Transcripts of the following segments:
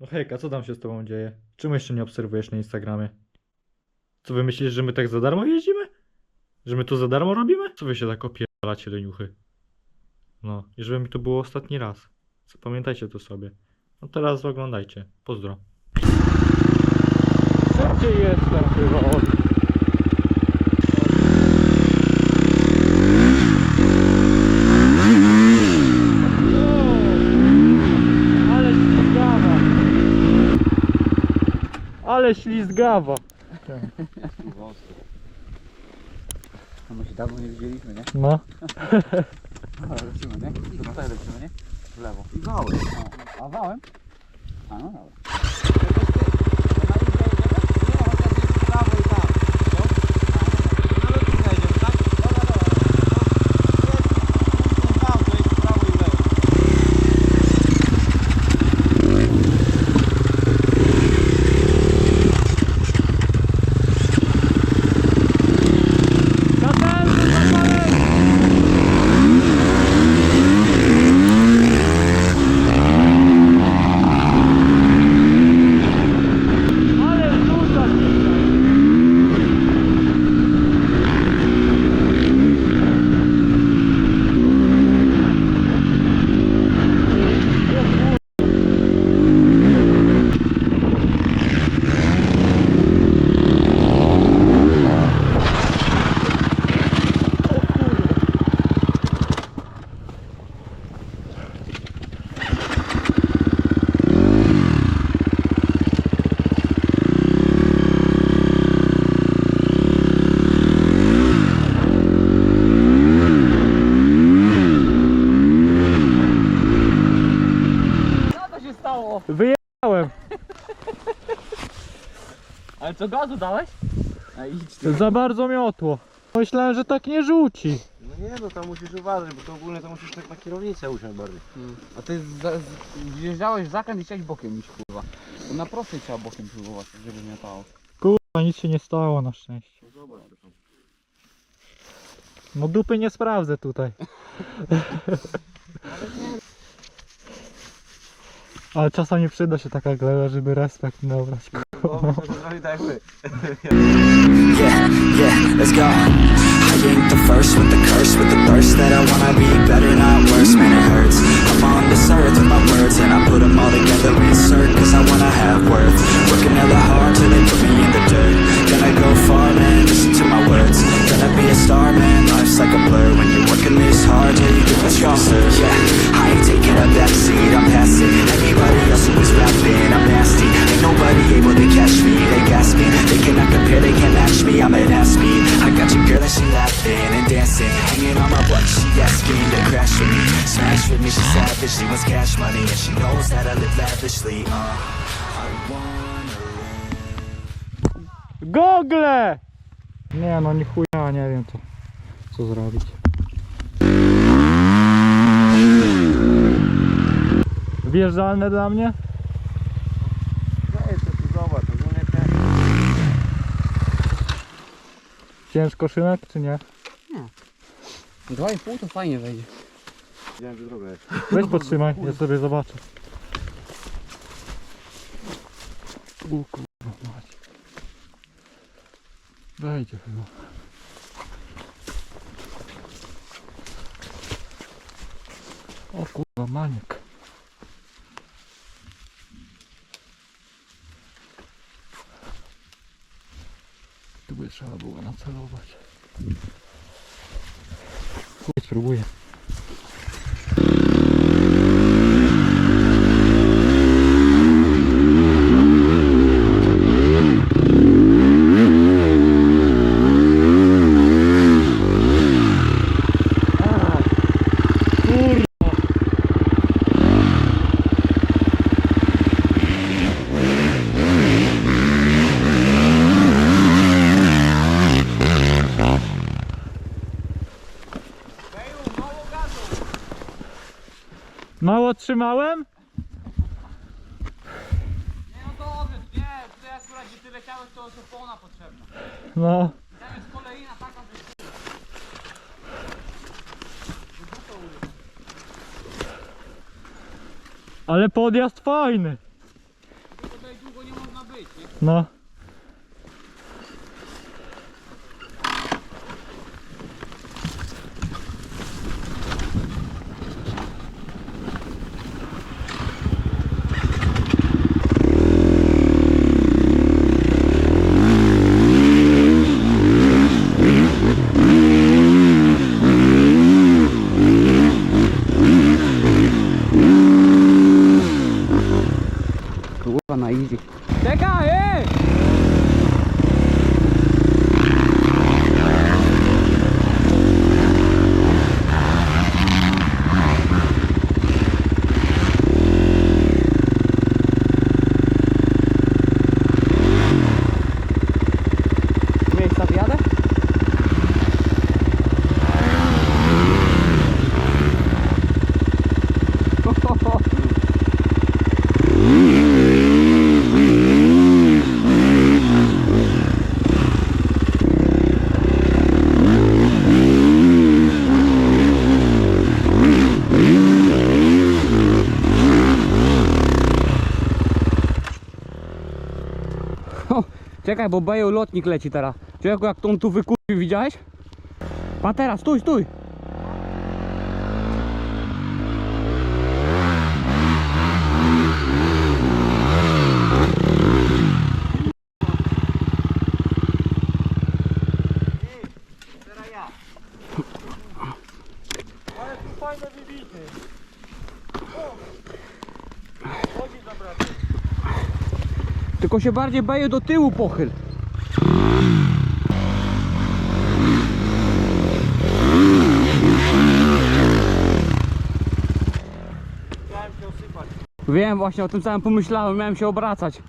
No hejka, co tam się z tobą dzieje? Czemu jeszcze nie obserwujesz na Instagramie? Co wy myślisz, że my tak za darmo jeździmy? Że my to za darmo robimy? Co wy się tak opierdalacie leniuchy? No, i żeby mi to było ostatni raz. Zapamiętajcie to sobie. No teraz oglądajcie. Pozdro. Szybciej jestem chyba od... Ale ślizgawa. Ale ślizgawa. No my się dawno nie widzieliśmy, nie? No. No, lecimy, nie? I tutaj lecimy, nie? W lewo. I wałem. A, a wałem? A, no dobra. Ale duża Co to się stało? Wyjechałem. Ale co gazu dałeś? A idź ty. Za bardzo miotło. Myślałem, że tak nie rzuci. No nie, no tam musisz uważać, bo to ogólnie to musisz tak na kierownicę usiąść bardziej. A ty za- z- wjeżdżałeś w zakręt i chciałeś bokiem iść, kurwa. To na prostej trzeba bokiem próbować, żeby nie latało. Kurwa, nic się nie stało na szczęście. No dupy nie sprawdzę tutaj. Ale czasami przyda się taka gleba, żeby respekt nabrać. No, że zrobi tak jak my. Yeah, yeah, let's go. I ain't the first with the curse, with the thirst that I wanna be better, not worse, man, it hurts. I'm on this earth with my words, and I put them all together, insert, cause I wanna have worth. Working hella hard till they put me in the dirt. Gonna go far, man, listen to my words. Gonna be a star, man, life's like a blur. When you're working this hard, yeah, you get what you deserve. Yeah, I savage, she wants cash money. And she knows that I live lavishly, uh. I wanna live. Gogle! Nie no, ni chuja, nie wiem co, co zrobić. Wjeżdżalne dla mnie? Ciężko szynek, czy nie? 2,5 to fajnie wejdzie. Widziałem, że droga jest. Weź podtrzymaj, ja sobie zobaczę. U kurwa mać. Wejdzie chyba. O kurwa, maniek. Tu by trzeba było nacelować. Spróbuję. Kurwa. Mało trzymałem? Nie no dobrze, nie, to akurat gdzie ty leciałeś to jest opona potrzebna. No. Tam jest kolejna taka, że... Ale podjazd fajny. Tutaj długo nie można być, nie? No. Kurwa na easy. Czekaj, ej! Miejsca zjadę? Czekaj, bo Beju lotnik leci teraz. Czekaj, jak on tu wykurwił, widziałeś? Patera, stój, stój! Ale tu. Chodzi za Tylko się bardziej Beju do tyłu pochyl. Wiem, właśnie o tym samym pomyślałem, miałem się obracać.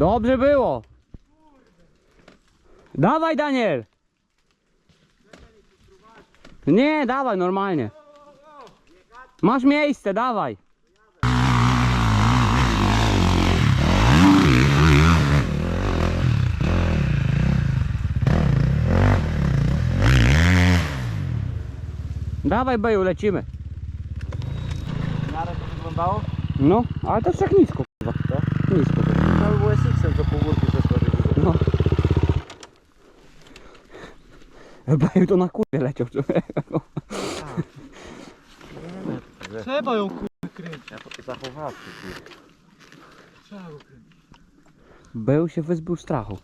Dobrze było. Dawaj Daniel! Nie, dawaj normalnie. Masz miejsce, dawaj. Dawaj Beju, lecimy. W miarę to wyglądało? No, ale to jest tak nisko, kurwa. Nisko. To by było SX-em, to pół górki przeskoczyć. No. Beju to na kurwie leciał człowieku. Trzeba ją kurwa kręcić. Ja to zachowawczy, kurde. Trzeba ją kręcić. Beju się wyzbył strachu.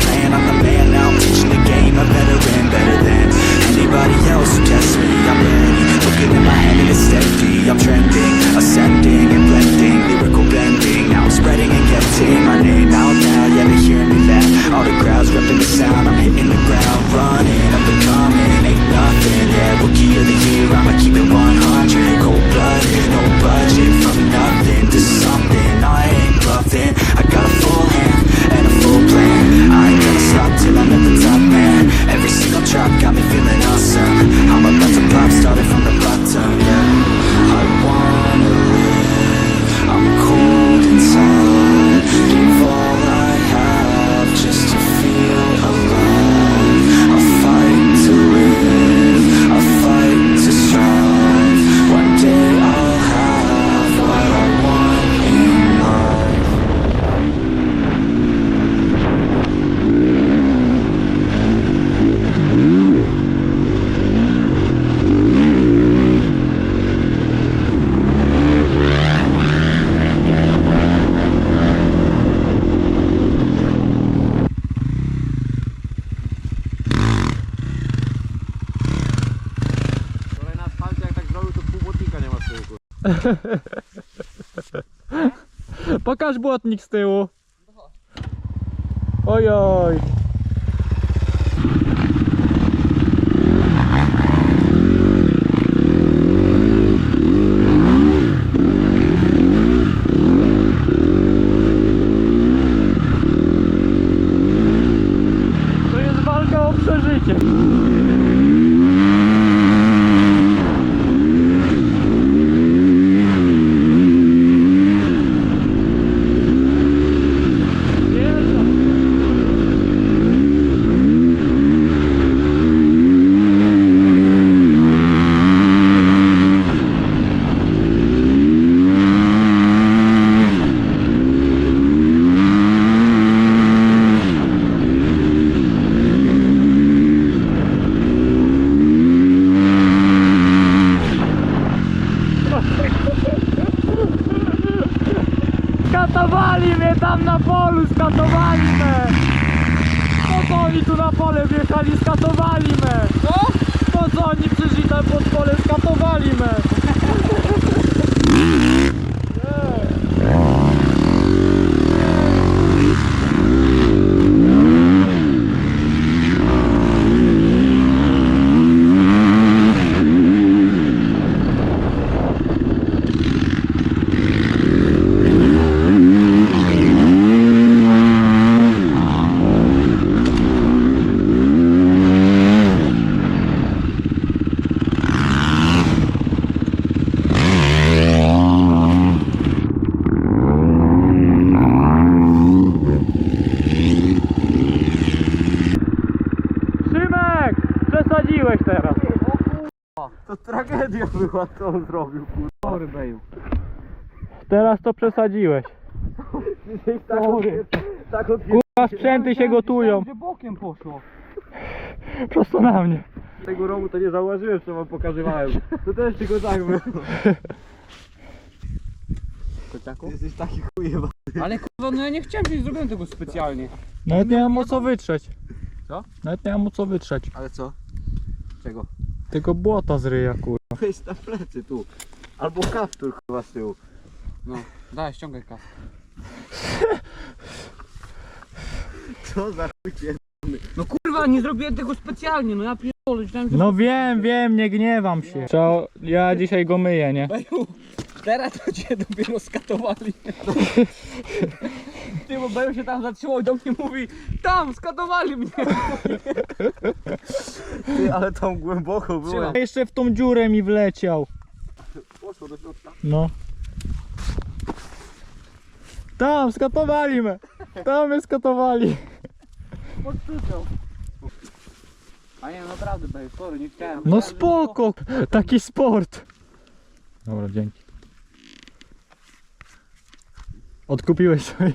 Plan, I'm the man now I'm teaching the game A veteran, better than anybody else who tests me I'm ready, looking in my hand and it's steady I'm trending, ascending and blending Lyrical bending, now I'm getting My name out now, yeah they hear me that All the crowds repping the sound. I'm hitting the ground, running, up and coming. Ain't nothing, yeah, rookie of the year. I'ma keep it 100, cold-blooded No budget, from nothing to something. I ain't bluffing. I got a full hand and a full plan. I ain't gonna stop till I'm at the top, man. Every single drop got me feeling awesome. I'm about to pop, started from the bottom, Pokaż błotnik z tyłu. Ojoj. Skatowali mnie tam na polu, skatowali mnie! Po co oni tu na pole wjechali, skatowali mnie! Co? Po co oni przyszli tam pod pole, skatowali mnie! Szymek! Przesadziłeś teraz! To była, co on zrobił, kurwa. Sorry, Beju. Teraz to przesadziłeś. Sorry. Tak od Kurwa, sprzęty się gotują. Gdzie bokiem poszło? Prosto na mnie. tego rogu to nie zauważyłem, co wam pokazywałem. To też tylko tak było. Kociaku? Ty jesteś taki chujewa. Ale kurwa, no ja nie chciałem, nie zrobiłem tego specjalnie. Nawet nie mam o co wytrzeć. Co? Nawet nie mam o co wytrzeć. Ale co? Czego? Tylko błota z ryja, kurwa. Weź na plecy tu. Albo kaptur chyba z tyłu. No, daj, ściągaj kas. Co za chuj. No kurwa, nie zrobiłem tego specjalnie, no ja pierdolę, myślałem, że... No wiem, wiem, nie gniewam się. Trzeba, ja dzisiaj go myję, nie? Teraz to cię dopiero skatowali. Ty, bo Beju się tam zatrzymał i do mnie mówi Tam, skatowali mnie. Ty, ale tam głęboko było. Jeszcze w tą dziurę mi wleciał. Poszło do środka. No. Tam, skatowali mnie. Tam mnie skatowali. Podczytał. A nie, no naprawdę Beju, sorry, nie chciałem. No spoko, taki sport. Dobra, dzięki. Odkupiłeś sobie.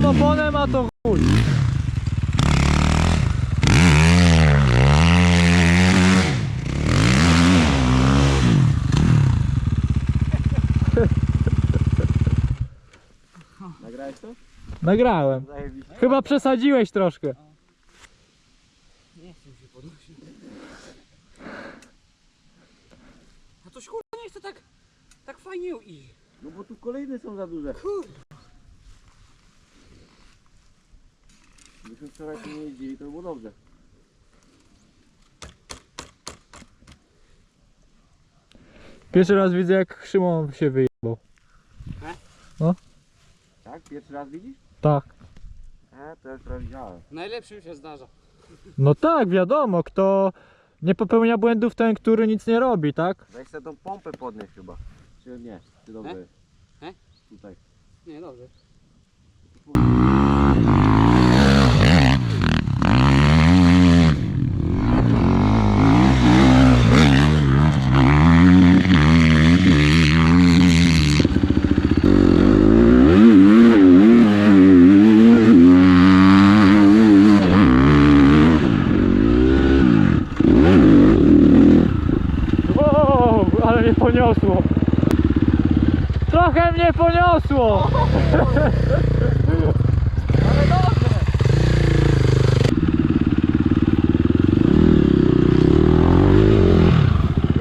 Nową oponę ma to chuj. Nagrałeś to? Nagrałem. Zajebiście. Chyba przesadziłeś troszkę. Nie chcę się podnosić. A coś kurwa nie chce tak, tak fajnie iść. No bo tu kolejne są za duże. Wczoraj tu nie jeździli, to by było dobrze. Pierwszy raz widzę jak Szymon się wyjebał. Tak? Pierwszy raz widzisz? Tak. E, to już raz widziałem. Najlepszym się zdarza. No tak, wiadomo, kto nie popełnia błędów, ten, który nic nie robi, tak? Weź sobie tą pompę podnieść chyba. Czy nie? Czy dobrze E? jest? E? Tutaj. Nie, dobrze. Mnie poniosło!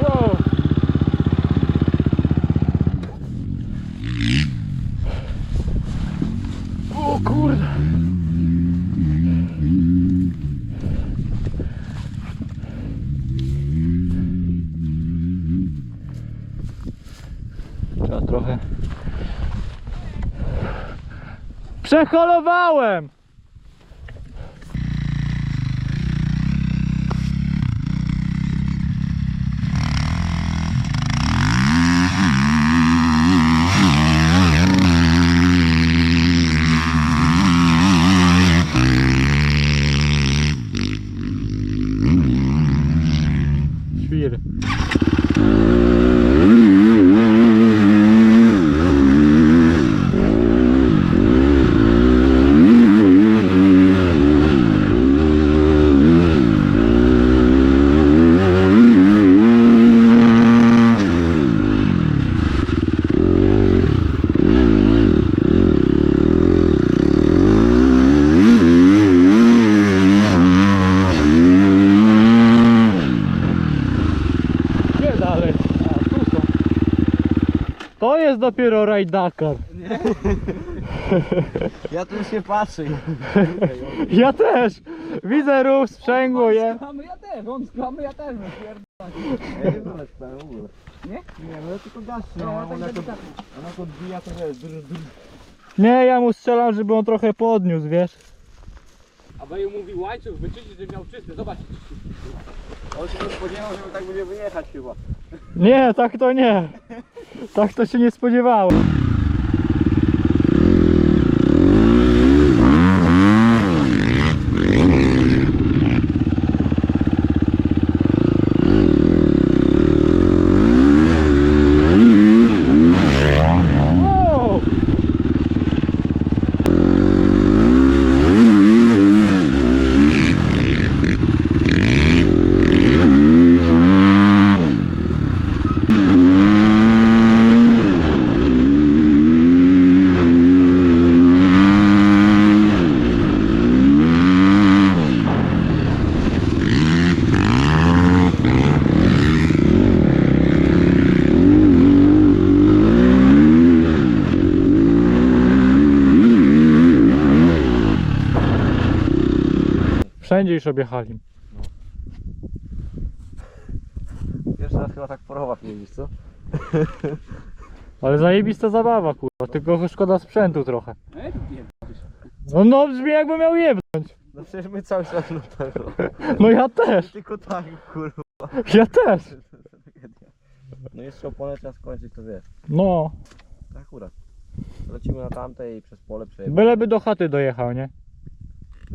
Wow. O kurde! Trzeba trochę. Przeholowałem! Świr. Gdzie dalej? A, tu są. To jest dopiero rajd Dakar. Ja tu się patrzę. Ja też! Widzę rów, sprzęgło je. Ja też, on sklamy ja też, no pierdolę. Ja nie wolę w ogóle. Nie? Nie, no ja tylko. No, No, tak ona, to, delikatnie. ona to odbija to wiesz, dużo, dużo. Nie, ja mu strzelam, żeby on trochę podniósł, wiesz? A Beju mówi łańcuch wyczyścić, żeby miał czysty, zobacz. On się nie spodziewał, że tak będzie wyjechać chyba. Nie, tak to nie. Tak to się nie spodziewałem. Wszędzie już objechali. Pierwszy raz chyba tak po rowach jeździsz, co? Ale zajebista zabawa, kurwa, tylko szkoda sprzętu trochę. No, no brzmi jakby miał jebnąć. No przecież my cały czas no tego. No ja też, Tylko tak, kurwa. ja też. No jeszcze oponę trzeba skończyć, to wiesz. No, To akurat. Lecimy na tamte i przez pole przejemy. byleby do chaty dojechał, nie? O!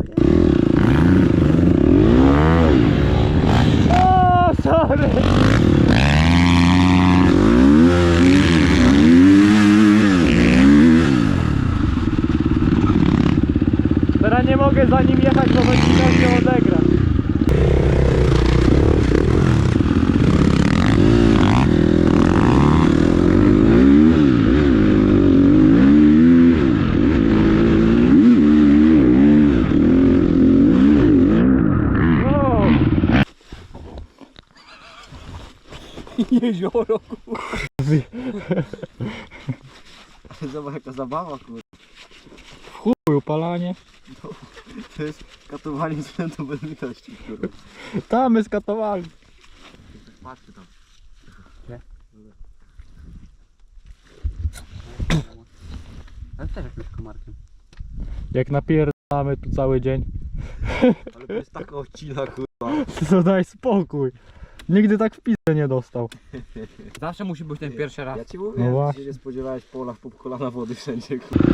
Teraz nie mogę za nim jechać, bo będzie chciał się odegrać. O! Jezioro, kurwa. Zobacz jaka zabawa, kurwa. Chuj, upalanie. To jest katowanie sprzętu bez litości, kurwa. Tam my skatowali. Patrzcie tam. Ale też jakimś komarkiem. Jak napierdamy tu cały dzień, Ale to jest taka odcina, kurwa. to daj spokój. Nigdy tak w pizdę nie dostał. Zawsze musi być ten pierwszy raz. Ja ci mówię, No że właśnie. się nie spodziewałeś po polach, po kolana wody wszędzie, kurwa.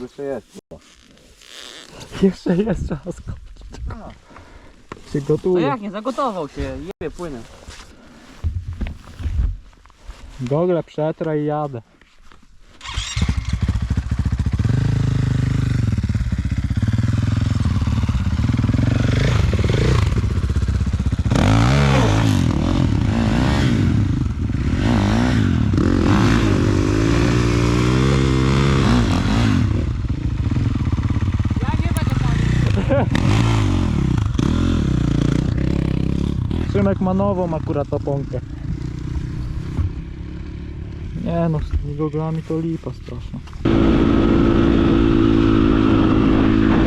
Jeszcze jest. Jeszcze jest czas kopić. Się No gotuje. jak nie, zagotował się, jebie, płynę. Gogle przetra i jadę. Ja nie będę palił. Szymek ma nową akurat oponkę. Nie no, z goglami to lipa straszna.